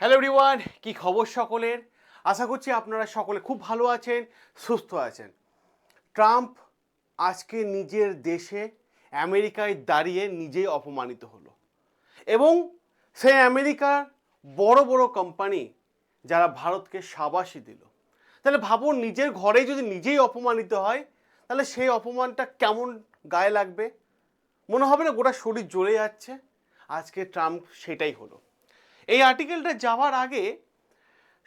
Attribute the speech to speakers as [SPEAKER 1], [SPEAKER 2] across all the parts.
[SPEAKER 1] Hello everyone কি খবর সকলের? আশা করছি আপনারা সকলে খুব ভালো আছেন, সুস্থ আছেন। ট্রাম্প আজকে নিজের দেশে আমেরিকায় দাঁড়িয়ে নিজেই অপমানিত হলো। এবং সেই আমেরিকার বড় বড় কোম্পানি যারা ভারতকে সাবাসী দিল, তাহলে ভাবুন নিজের ঘরে যদি নিজেই অপমানিত হয়, তাহলে সেই অপমানটা কেমন গায়ে লাগবে? মনে হবে না গোটা শরীর জ্বলে যাচ্ছে? আজকে ট্রাম্প সেটাই হলো। এই আর্টিকেলটা যাওয়ার আগে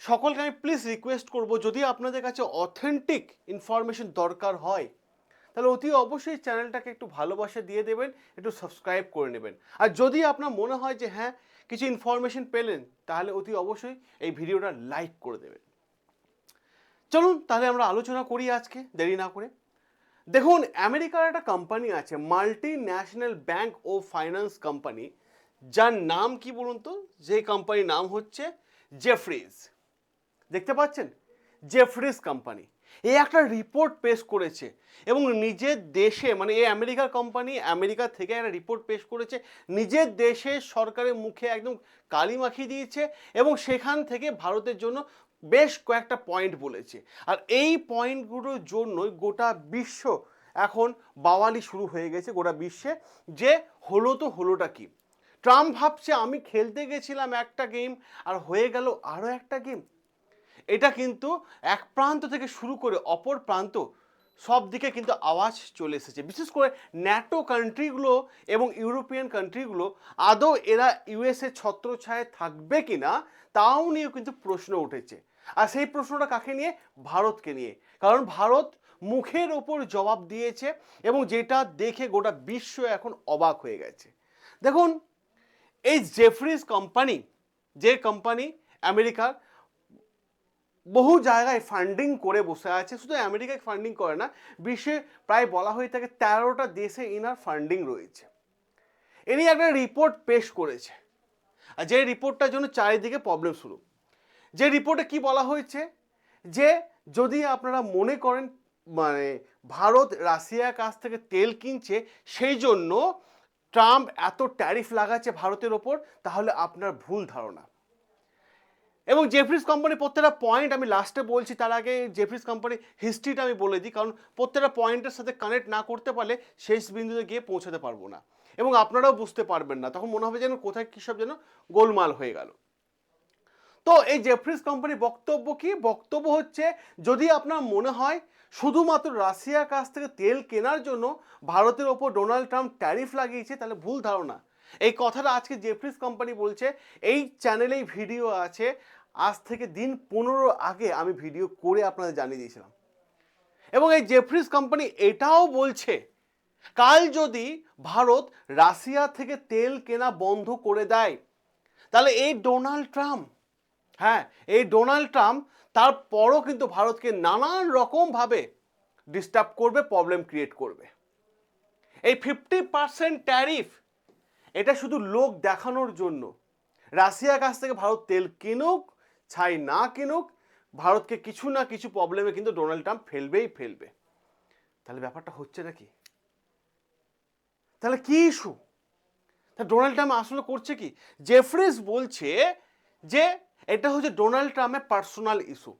[SPEAKER 1] সকলকে আমি প্লিজ রিকোয়েস্ট করব, যদি আপনাদের কাছে অথেন্টিক ইনফরমেশন দরকার হয়, তাহলে অতি অবশ্যই চ্যানেলটাকে একটু ভালোবাসা দিয়ে দেবেন, একটু সাবস্ক্রাইব করে নেবেন। আর যদি আপনার মনে হয় যে হ্যাঁ কিছু ইনফরমেশন পেলেন, তাহলে অতি অবশ্যই এই ভিডিওটা লাইক করে দেবেন। চলুন, তাহলে আমরা আলোচনা করি আজকে, দেরি না করে। দেখুন, আমেরিকার একটা কোম্পানি আছে মাল্টি ন্যাশনাল ব্যাংক ও ফাইন্যান্স কোম্পানি যার নাম কি বলুন তো? যে কোম্পানির নাম হচ্ছে জেফ্রিজ দেখতে পাচ্ছেন? জেফ্রিজ কোম্পানি এই একটা রিপোর্ট পেশ করেছে এবং নিজের দেশে মানে এই আমেরিকার কোম্পানি আমেরিকা থেকে একটা রিপোর্ট পেশ করেছে। নিজের দেশে সরকারের মুখে একদম কালি মাখিয়ে দিয়েছে এবং সেখান থেকে ভারতের জন্য বেশ কয়েকটা পয়েন্ট বলেছে। আর এই পয়েন্টগুলোর জন্যই গোটা বিশ্ব এখন বাওয়ালি শুরু হয়ে গেছে, গোটা বিশ্বে। যে হলো তো হলোটা কি? ট্রাম্প ভাবছে, আমি খেলতে গেছিলাম একটা গেম আর হয়ে গেল আরও একটা গেম এটা কিন্তু এক প্রান্ত থেকে শুরু করে অপর প্রান্ত সব দিকে কিন্তু আওয়াজ চলে এসেছে। বিশেষ করে ন্যাটো কান্ট্রিগুলো এবং ইউরোপিয়ান কান্ট্রিগুলো আদৌ এরা ইউএসএ ছত্রছায়ায় থাকবে কি না তাও নিয়েও কিন্তু প্রশ্ন উঠেছে। আর সেই প্রশ্নটা কাকে নিয়ে? ভারতকে নিয়ে। কারণ ভারত মুখের ওপর জবাব দিয়েছে এবং যেটা দেখে গোটা বিশ্ব এখন অবাক হয়ে গেছে। দেখুন এই জেফরিজ কোম্পানি যে কোম্পানি আমেরিকার বহু জায়গায় ফান্ডিং করে বসে আছে, শুধু আমেরিকায় ফান্ডিং করে না, বিশ্বে প্রায় বলা হয়ে থাকে তেরোটা দেশে ইনার ফান্ডিং রয়েছে। ইনি একটা রিপোর্ট পেশ করেছে। আর যে রিপোর্টটার জন্য চারিদিকে প্রবলেম শুরু। যে রিপোর্টে কি বলা হয়েছে? যে যদি আপনারা মনে করেন মানে ভারত রাশিয়ার কাছ থেকে তেল কিনছে, সেই জন্য ট্রাম্প এত ট্যারিফ লাগাচ্ছে ভারতের ওপর, তাহলে আপনার ভুল ধারণা। এবং জেফরিস কোম্পানি প্রত্যেকটা পয়েন্ট আমি লাস্টে বলছি, তার আগে জেফরিস কোম্পানি হিস্ট্রিটা আমি বলে দিই, কারণ প্রত্যেকটা পয়েন্টের সাথে কানেক্ট না করতে পারলে শেষ বিন্দুতে গিয়ে পৌঁছাতে পারব না। এবং আপনারাও বুঝতে পারবেন না, তখন মনে হবে যেন কোথায় কী সব যেন গোলমাল হয়ে গেল। তো এই জেফরিস কোম্পানির বক্তব্য কি? বক্তব্য হচ্ছে, যদি আপনার মনে হয় শুধুমাত্র রাশিয়ার কাছ থেকে তেল কেনার জন্য ভারতের ওপর ডোনাল্ড ট্রাম্প ট্যারিফ লাগিয়েছে, তাহলে ভুল ধারণা। এই কথাটা আজকে জেফরিস কোম্পানি বলছে। এই চ্যানেলেই ভিডিও আছে। আজ থেকে দিন পনেরো আগে আমি ভিডিও করে আপনাদের জানিয়ে দিয়েছিলাম। এবং এই জেফরিস কোম্পানি এটাও বলছে, কাল যদি ভারত রাশিয়া থেকে তেল কেনা বন্ধ করে দেয়, তাহলে এই ডোনাল্ড ট্রাম্প হ্যাঁ এই ডোনাল্ড ট্রাম্প তারপরও কিন্তু ভারতকে নানান রকমভাবে ডিস্টার্ব করবে প্রবলেম ক্রিয়েট করবে। এই ফিফটি পার্সেন্ট ট্যারিফ এটা শুধু লোক দেখানোর জন্য। রাশিয়ার কাছ থেকে ভারত তেল কিনুক, ছাই না কিনুক, ভারতকে কিছু না কিছু প্রবলেমে কিন্তু ডোনাল্ড ট্রাম্প ফেলবেই ফেলবে। তাহলে ব্যাপারটা হচ্ছে নাকি তাহলে কি ইস্যু তা ডোনাল্ড ট্রাম্প আসলে করছে কি? জেফরিস বলছে যে এটা হচ্ছে ডোনাল্ড ট্রাম্পের পার্সোনাল ইস্যু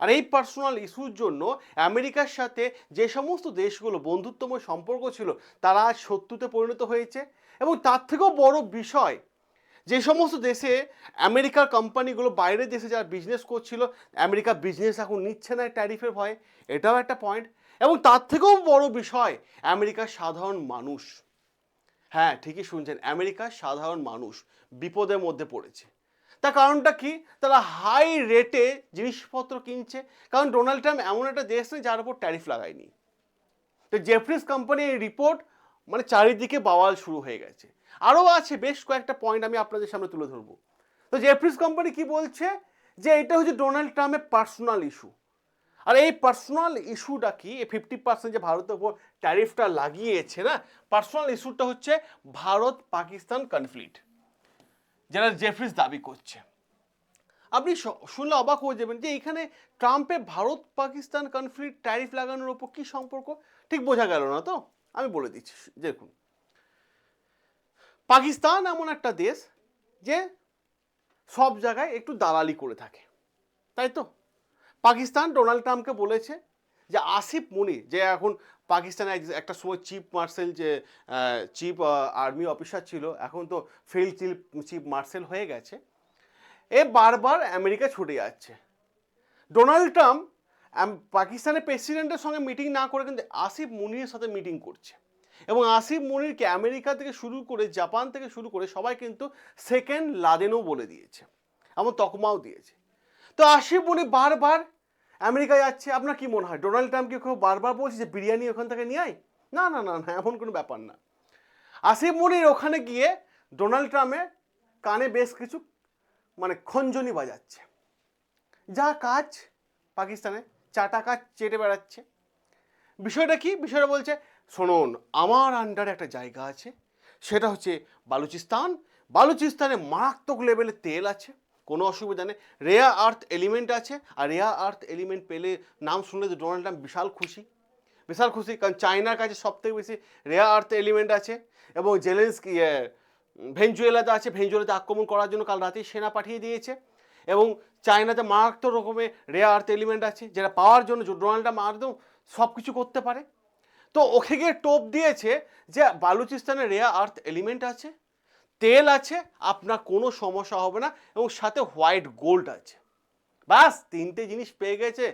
[SPEAKER 1] আর এই পার্সোনাল ইস্যুর জন্য আমেরিকার সাথে যে সমস্ত দেশগুলো বন্ধুত্বময় সম্পর্ক ছিল, তারা আজ শত্রুতে পরিণত হয়েছে। এবং তার থেকেও বড় বিষয়, যে সমস্ত দেশে আমেরিকার কোম্পানিগুলো বাইরের দেশে যারা বিজনেস করছিল, আমেরিকা বিজনেস এখন নিচ্ছে না ট্যারিফের ভয়ে। এটাও একটা পয়েন্ট এবং তার থেকেও বড় বিষয়, আমেরিকার সাধারণ মানুষ। হ্যাঁ ঠিকই শুনছেন, আমেরিকার সাধারণ মানুষ বিপদের মধ্যে পড়েছে। তার কারণটা কি? তারা হাই রেটে জিনিসপত্র কিনছে। কারণ ডোনাল্ড ট্রাম্প এমন একটা দেশ নেই যার উপর ট্যারিফ লাগায়নি। তো জেফরিস কোম্পানি এই রিপোর্ট মানে চারিদিকে বাওয়াল শুরু হয়ে গেছে। আরও আছে বেশ কয়েকটা পয়েন্ট আমি আপনাদের সামনে তুলে ধরবো। তো জেফরিস কোম্পানি কি বলছে? যে এটা হচ্ছে ডোনাল্ড ট্রাম্পের পার্সোনাল ইস্যু আর এই পার্সোনাল ইস্যুটা কি? এই ফিফটি পার্সেন্ট যে ভারতের উপর ট্যারিফটা লাগিয়েছে না পার্সোনাল ইস্যুটা হচ্ছে ভারত পাকিস্তান কনফ্লিক্ট যেটা জেফরিস দাবি করছে। আপনি শুনলে অবাক হয়ে যাবেন যে এখানে ট্রাম্পে ভারত পাকিস্তান কনফ্লিক্ট ট্যারিফ লাগানোর ওপর কী সম্পর্ক? ঠিক বোঝা গেল না তো? আমি বলে দিচ্ছি দেখুন। পাকিস্তান এমন একটা দেশ যে সব জায়গায় একটু দালালি করে থাকে। তাই তো? পাকিস্তান ডোনাল্ড ট্রাম্পকে বলেছে যে আসিফ মুনি, যে এখন পাকিস্তানে একটা সময় চিফ মার্শাল যে চিফ আর্মি অফিসার ছিল, এখন তো ফিল্ড চিফ চিফ মার্শাল হয়ে গেছে। এ বারবার আমেরিকা ছুটে যাচ্ছে। ডোনাল্ড ট্রাম্প পাকিস্তানের প্রেসিডেন্টের সঙ্গে মিটিং না করে কিন্তু আসিফ মুনির সাথে মিটিং করছে। এবং আসিফ মুনিরকে আমেরিকা থেকে শুরু করে জাপান থেকে শুরু করে সবাই কিন্তু সেকেন্ড লাদেনও বলে দিয়েছে। এমন তকমাও দিয়েছে। তো আসিফ মুনি বারবার আমেরিকা যাচ্ছে, আপনার কি মনে হয়? ডোনাল্ড ট্রাম্পকে কেউ বারবার বলছে যে বিরিয়ানি ওখান থেকে নিয়ে আয়? না না না না, এমন কোনো ব্যাপার না। আসিফ মুনির ওখানে গিয়ে ডোনাল্ড ট্রাম্পের কানে বেশ কিছু মানে খঞ্জনি বাজাচ্ছে। যা কাজ পাকিস্তানে, চাটা কাজ চেটে বেড়াচ্ছে। বিষয়টা কি? বিষয়টা বলছে, শুনুন, আমার আন্ডারে একটা জায়গা আছে, সেটা হচ্ছে বালুচিস্তান। বালুচিস্তানে মারাত্মক লেভেলে তেল আছে। কোনো অসুবিধা নেই। রেয়া আর্থ এলিমেন্ট আছে, আর রেয়া আর্থ এলিমেন্ট পেলে নাম শুনলে তো ডোনাল্ড ট্রাম্প বিশাল খুশি। বিশাল খুশি, কারণ চায়নার কাছে সব থেকে বেশি রেয়া আর্থ এলিমেন্ট আছে এবং জেলেন্সকি ভেঞ্জুয়েলাতে আছে। ভেঞ্জুয়েলাতে আক্রমণ করার জন্য কাল রাতেই সেনা পাঠিয়ে দিয়েছে এবং চায়নাতে মারাত্মক রকমের রেয়া আর্থ এলিমেন্ট আছে, যেটা পাওয়ার জন্য ডোনাল্ড ট্রাম্প একদম সব কিছু করতে পারে। তো ওকে গিয়ে টোপ দিয়েছে যে বালুচিস্তানে রেয়া আর্থ এলিমেন্ট আছে। তেল আছে, আপনার কোনো সমস্যা হবে না এবং সাথে হোয়াইট গোল্ড আছে। বাস, তিনটে জিনিস পেয়ে গেছে।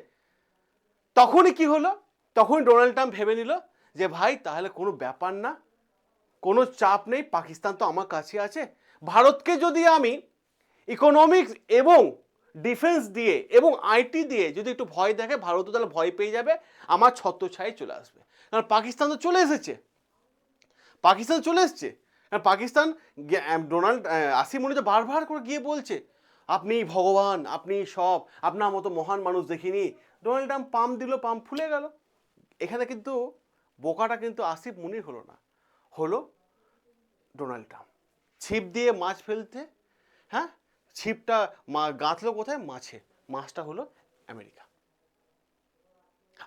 [SPEAKER 1] তখনই কি হলো? তখনই ডোনাল্ড ট্রাম্প ভেবে নিল যে, ভাই, তাহলে কোনো ব্যাপার না। কোনো চাপ নেই, পাকিস্তান তো আমার কাছে আছে। ভারতকে যদি আমি ইকোনমিক্স এবং ডিফেন্স দিয়ে এবং আইটি দিয়ে যদি একটু ভয় দেখে ভারতও তাহলে ভয় পেয়ে যাবে, আমার ছত্রছায় চলে আসবে। কারণ পাকিস্তান তো চলে এসেছে। পাকিস্তান চলে এসছে। পাকিস্তান ডোনাল্ড আসিম মুনি তো বারবার করে গিয়ে বলছে, আপনি ভগবান, আপনি সব, আপনার মতো মহান মানুষ দেখিনি। ডোনাল্ড ট্রাম্প পাম্প দিল পাম্প ফুলে গেল। এখানে কিন্তু বোকাটা কিন্তু আসিফ মুনির হলো না, হলো ডোনাল্ড ট্রাম্প। ছিপ দিয়ে মাছ ফেলতে হ্যাঁ? ছিপটা মা, গাঁথলো কোথায়? মাছে। মাছটা হলো আমেরিকা।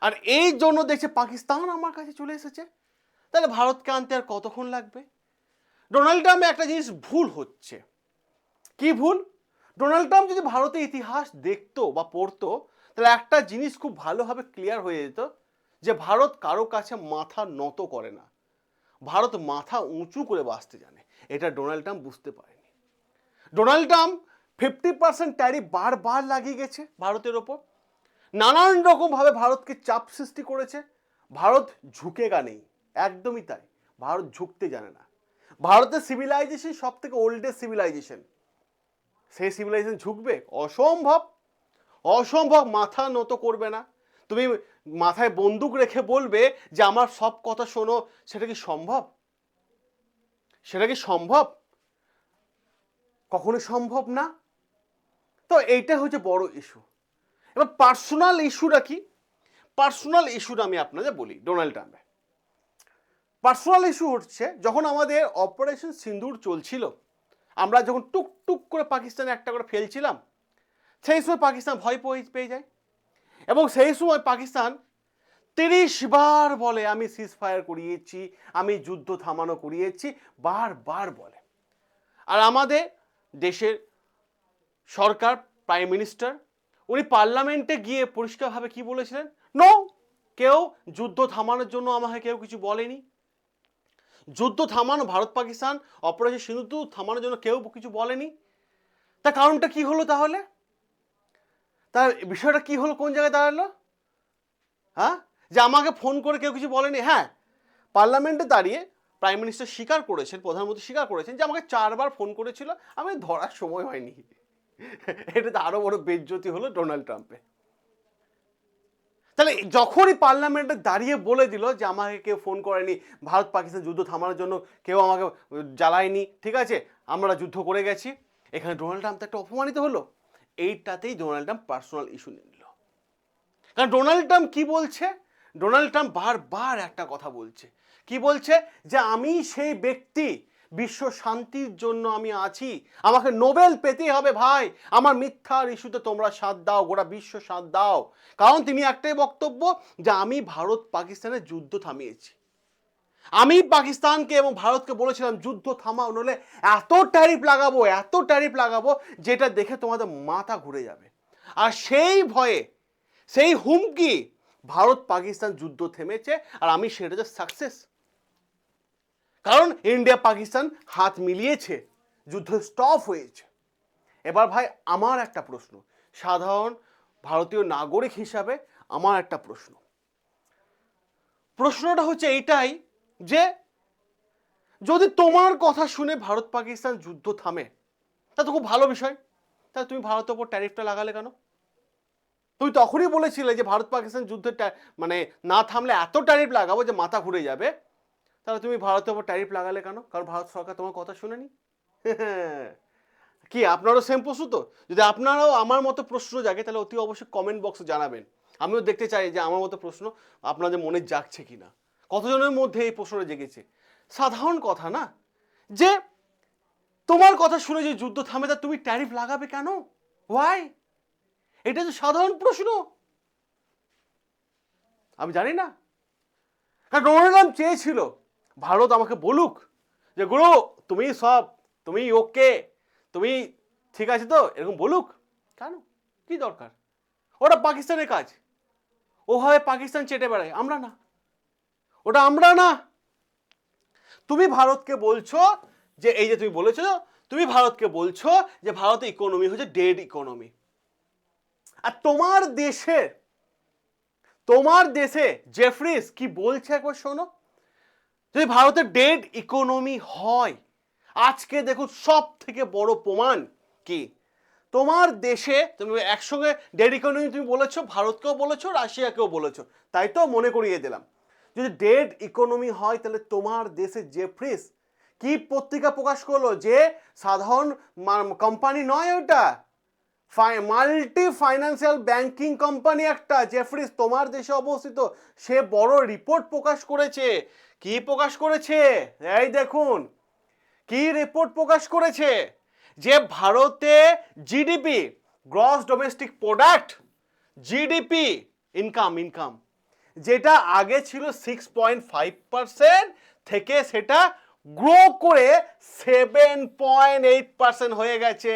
[SPEAKER 1] আর এই জন্য দেখছে পাকিস্তান আমার কাছে চলে এসেছে। তাহলে ভারতকে আনতে আর কতক্ষণ লাগবে? ডোনাল্ড ট্রাম্পে একটা জিনিস ভুল হচ্ছে। কি ভুল? ডোনাল্ড ট্রাম্প যদি ভারতের ইতিহাস দেখতো বা পড়তো, তাহলে একটা জিনিস খুব ভালোভাবে ক্লিয়ার হয়ে যেত যে ভারত কারও কাছে মাথা নত করে না। ভারত মাথা উঁচু করে বাঁচতে জানে। এটা ডোনাল্ড ট্রাম্প বুঝতে পারেনি। Donald Trump fifty percent tariff বারবার লাগিয়ে গেছে ভারতের ওপর। নানান রকমভাবে ভারতকে চাপ সৃষ্টি করেছে। ভারত ঝুঁকেগা নেই। একদমই তাই। ভারত ঝুঁকতে জানে না। ভারতের সিভিলাইজেশন সব থেকে ওল্ডেস্ট সিভিলাইজেশন সেই সিভিলাইজেশন ঝুঁকবে? অসম্ভব। অসম্ভব, মাথা নত করবে না। তুমি মাথায় বন্দুক রেখে বলবে যে, আমার সব কথা শোনো, সেটা কি সম্ভব? সেটা কি সম্ভব? কখনো সম্ভব না। তো এইটা হচ্ছে বড় ইস্যু এবার পার্সোনাল ইস্যুটা কি? পার্সোনাল ইস্যুটা আমি আপনাদের বলি ডোনাল্ড ট্রাম্পের পার্সোনাল ইস্যু হচ্ছে যখন আমাদের অপারেশন সিন্দুর চলছিল, আমরা যখন টুক টুক করে পাকিস্তানে একটা করে ফেলছিলাম সেই সময় পাকিস্তান ভয় পেয়ে যায়। এবং সেই সময় পাকিস্তান তিরিশ বার বলে, আমি সিজ ফায়ার করিয়েছি, আমি যুদ্ধ থামানো করিয়েছি। বারবার বলে। আর আমাদের দেশের সরকার প্রাইম মিনিস্টার উনি পার্লামেন্টে গিয়ে পরিষ্কারভাবে কি বলেছিলেন? নো কেউ যুদ্ধ থামানোর জন্য আমাকে কেউ কিছু বলেনি। যুদ্ধ থামানো, ভারত পাকিস্তান, অপারেশন সিন্ধু থামানোর জন্য কেউ কিছু বলেনি। তার কারণটা কি হলো তাহলে? তার বিষয়টা কি হলো? কোন জায়গায় দাঁড়াল? হ্যাঁ? যে আমাকে ফোন করে কেউ কিছু বলেনি। হ্যাঁ পার্লামেন্টে দাঁড়িয়ে প্রাইম মিনিস্টার স্বীকার করেছেন, প্রধানমন্ত্রী স্বীকার করেছেন যে আমাকে চারবার ফোন করেছিল। আমি ধরার সময় হয়নি। এটা তো আরও বড় বেজ্জতি হলো ডোনাল্ড ট্রাম্পে তাহলে যখনই পার্লামেন্টে দাঁড়িয়ে বলে দিল যে আমাকে কেউ ফোন করেনি, ভারত পাকিস্তান যুদ্ধ থামানোর জন্য কেউ আমাকে জ্বালায়নি, ঠিক আছে? আমরা যুদ্ধ করে গেছি। এখানে ডোনাল্ড ট্রাম্প তো একটা অপমানিত হলো। এইটাতেই ডোনাল্ড ট্রাম্প পার্সোনাল ইস্যু নিয়ে নিল। কারণ ডোনাল্ড ট্রাম্প কী বলছে? ডোনাল্ড ট্রাম্প বারবার একটা কথা বলছে। কি বলছে? যে আমি সেই ব্যক্তি বিশ্ব শান্তির জন্য আমি আছি। আমাকে নোবেল পেতে হবে ভাই। আমার মিথ্যার ইস্যুতে তোমরা সাথ দাও, গোটা বিশ্ব সাথ দাও। কারণ তিনি একটাই বক্তব্য যে আমি ভারত পাকিস্তানের যুদ্ধ থামিয়েছি। আমি পাকিস্তানকে এবং ভারতকে বলেছিলাম, যুদ্ধ থামাও নলে এত ট্যারিফ লাগাবো, এত ট্যারিফ লাগাবো, যেটা দেখে তোমাদের মাথা ঘুরে যাবে। আর সেই ভয়ে, সেই হুমকি ভারত পাকিস্তান যুদ্ধ থেমেছে, আর আমি সেটাতে সাকসেস কারণ ইন্ডিয়া পাকিস্তান হাত মিলিয়েছে, যুদ্ধ স্টপ হয়েছে। এবার ভাই, আমার একটা প্রশ্ন। সাধারণ ভারতীয় নাগরিক হিসাবে আমার একটা প্রশ্ন। প্রশ্নটা হচ্ছে এইটাই যে, যদি তোমার কথা শুনে ভারত পাকিস্তান যুদ্ধ থামে, তা তো খুব ভালো বিষয়। তাহলে তুমি ভারতের ওপর ট্যারিফটা লাগালে কেন? তুমি তখনই বলেছিলে যে ভারত পাকিস্তান যুদ্ধের মানে না থামলে এত ট্যারিফ লাগাবো যে মাথা ঘুরে যাবে। তাহলে তুমি ভারতের ওপর ট্যারিফ লাগালে কেন? কারণ ভারত সরকার তোমার কথা শুনেনি? কি, আপনারও সেম প্রশ্ন তো? যদি আপনারাও আমার মতো প্রশ্ন জাগে, তাহলে অতি অবশ্যই কমেন্ট বক্সে জানাবেন। আমিও দেখতে চাই যে আমার মতো প্রশ্ন আপনাদের মনে জাগছে কি না কতজনের মধ্যে এই প্রশ্নটা জেগেছে? সাধারণ কথা না? যে তোমার কথা শুনে যে যুদ্ধ থামে, তা তুমি ট্যারিফ লাগাবে কেন? ওয়াই এটা তো সাধারণ প্রশ্ন। আমি জানি না। কারণ ডোনাল্ড ট্রাম্প চেয়েছিল ভারত আমাকে বলুক যে, গুরু, তুমি সব, তুমি ওকে তুমি ঠিক আছে তো? এরকম বলুক। কেন? কি দরকার? ওটা পাকিস্তানের কাজ। ওভাবে পাকিস্তান চেটে বেড়ায়। আমরা না। ওটা আমরা না। তুমি ভারতকে বলছো যে, এই যে তুমি বলেছ, তুমি ভারতকে বলছো যে ভারতের ইকোনমি হচ্ছে ডেড ইকোনমি আর তোমার দেশে তোমার দেশে জেফরিস কি বলছে একবার শোনো। যদি ভারতের ডেড ইকোনমি হয়, আজকে দেখুন সব থেকে বড় প্রমাণ কি? তোমার দেশে তুমি একসঙ্গে ডেড ইকোনমি তুমি বলেছ, ভারতকেও বলেছ, রাশিয়াকেও বলেছ, তাই তো মনে করিয়ে দিলাম। যদি ডেড ইকোনমি হয়, তাহলে তোমার দেশে জেফ্রিস কি পত্রিকা প্রকাশ করল? যে সাধারণ কোম্পানি নয় ওটা মাল্টি ফাইন্যান্সিয়াল ব্যাংকিং কোম্পানি একটা জেফ্রিস তোমার দেশে অবস্থিত, সে বড় রিপোর্ট প্রকাশ করেছে। কি প্রকাশ করেছে? এই দেখুন, কি রিপোর্ট প্রকাশ করেছে? যে ভারতে GDP gross domestic product GDP income income যেটা আগে ছিল সিক্স পয়েন্ট ফাইভ পার্সেন্ট থেকে সেটা গ্রো করে সেভেন পয়েন্ট এইট পার্সেন্ট হয়ে গেছে।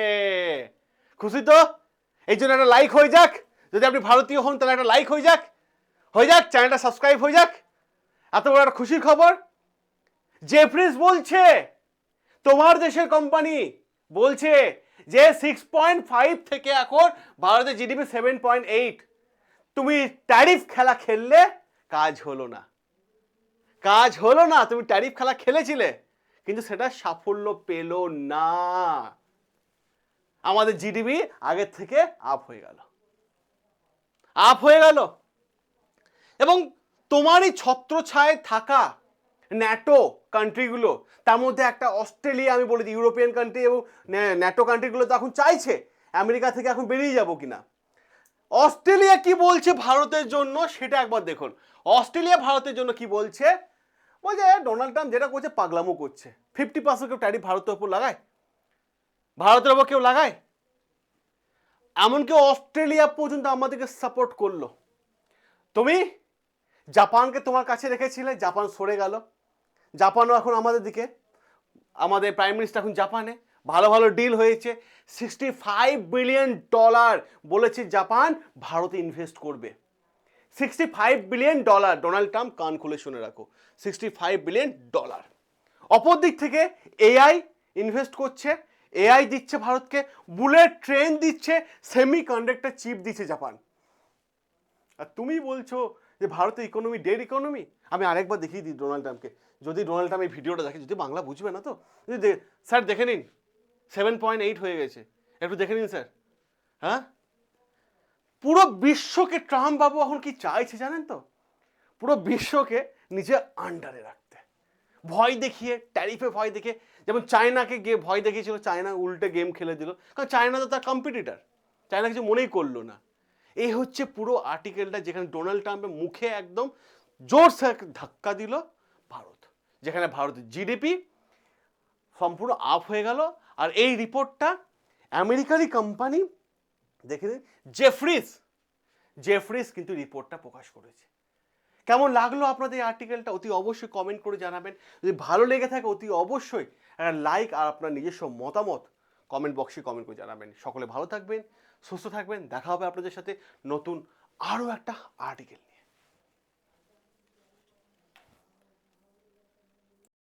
[SPEAKER 1] খুশি তো? এই জন্য একটা লাইক হয়ে যাক। যদি আপনি ভারতীয় হন, তাহলে একটা লাইক হয়ে যাক। হয়ে যাক চ্যানেলটা সাবস্ক্রাইব হয়ে যাক। এত বড় একটা খুশির খবর? জেফ্রিস বলছে, তোমার দেশের কোম্পানি বলছে যে সিক্স পয়েন্ট ফাইভ থেকে এখন ভারতের জিডিপি সেভেন পয়েন্ট এইট তুমি ট্যারিফ খেলা খেললে কাজ হলো না। কাজ হলো না, তুমি ট্যারিফ খেলা খেলেছিলে, কিন্তু সেটা সাফল্য পেল না। আমাদের জিডিপি আগের থেকে আপ হয়ে গেল। আপ হয়ে গেল। এবং তোমারই ছত্রছায়ায় থাকা ন্যাটো কান্ট্রিগুলো, তার মধ্যে একটা অস্ট্রেলিয়া, আমি বলে দিই, ইউরোপিয়ান কান্ট্রি এবং ন্যাটো কান্ট্রিগুলো তো এখন চাইছে আমেরিকা থেকে এখন বেরিয়ে যাব কিনা। অস্ট্রেলিয়া কি বলছে ভারতের জন্য সেটা একবার দেখুন। অস্ট্রেলিয়া ভারতের জন্য কি বলছে? বলছে, ডোনাল্ড ট্রাম্প যেটা করছে পাগলামো করছে। ফিফটি পার্সেন্ট কেউ ট্যারিফ ভারতের ওপর লাগায়? ভারতের ওপর কেউ লাগায়? এমনকি অস্ট্রেলিয়া পর্যন্ত আমাদেরকে সাপোর্ট করল। তুমি? জাপানকে তোমার কাছে রেখেছিলে, জাপান সরে গেল। জাপানও এখন আমাদের দিকে। আমাদের প্রাইম মিনিস্টার এখন জাপানে। ভালো ভালো ডিল হয়েছে। সিক্সটি ফাইভ বিলিয়ন ডলার বলেছে জাপান, ভারতে ইনভেস্ট করবে। Sixty five billion dollar Donald Trump কান খুলে শুনে রাখো। সিক্সটি ফাইভ বিলিয়ন ডলার অপর দিক থেকে এআই ইনভেস্ট করছে। এআই দিচ্ছে ভারতকে বুলেট ট্রেন দিচ্ছে সেমি কন্ডাক্টর চিপ দিচ্ছে জাপান। আর তুমি বলছো যে ভারতের ইকোনমি ডেড ইকোনমি আমি আরেকবার দেখিয়ে দিই ডোনাল্ড ট্রাম্পকে যদি ডোনাল্ড ট্রাম্প এই ভিডিওটা দেখে, যদি বাংলা বুঝবে না তো? যদি স্যার, দেখে নিন। সেভেন পয়েন্ট এইট হয়ে গেছে। একটু দেখে নিন, স্যার। হ্যাঁ? পুরো বিশ্বকে ট্রাম্প বাবু এখন কি চাইছে জানেন তো? পুরো বিশ্বকে নিজের আন্ডারে রাখতে। ভয় দেখিয়ে ট্যারিফে ভয় দেখে যেমন চায়নাকে গিয়ে ভয় দেখিয়েছিল চায়না উল্টে গেম খেলে দিল। কারণ চায়না তো তার কম্পিটিটার চায়না কিছু মনেই করল না। এই হচ্ছে পুরো আর্টিকেলটা যেখানে ডোনাল্ড ট্রাম্পের মুখে একদম জোর ধাক্কা দিল ভারত। যেখানে ভারতের জিডিপি সম্পূর্ণ আপ হয়ে গেল। আর এই রিপোর্টটা আমেরিকারই কোম্পানি দেখে দিন জেফ্রিস জেফ্রিস কিন্তু রিপোর্টটা প্রকাশ করেছে। কেমন লাগল আপনাদের এই আর্টিকেলটা অতি অবশ্যই কমেন্ট করে জানাবেন। যদি ভালো লেগে থাকে, অতি অবশ্যই একটা লাইক আর আপনার নিজস্ব মতামত কমেন্ট বক্সে কমেন্ট করে জানাবেন। সকলে ভালো থাকবেন। সুস্থ থাকবেন। দেখা হবে আপনাদের সাথে নতুন আরও একটা আর্টিকেল নিয়ে।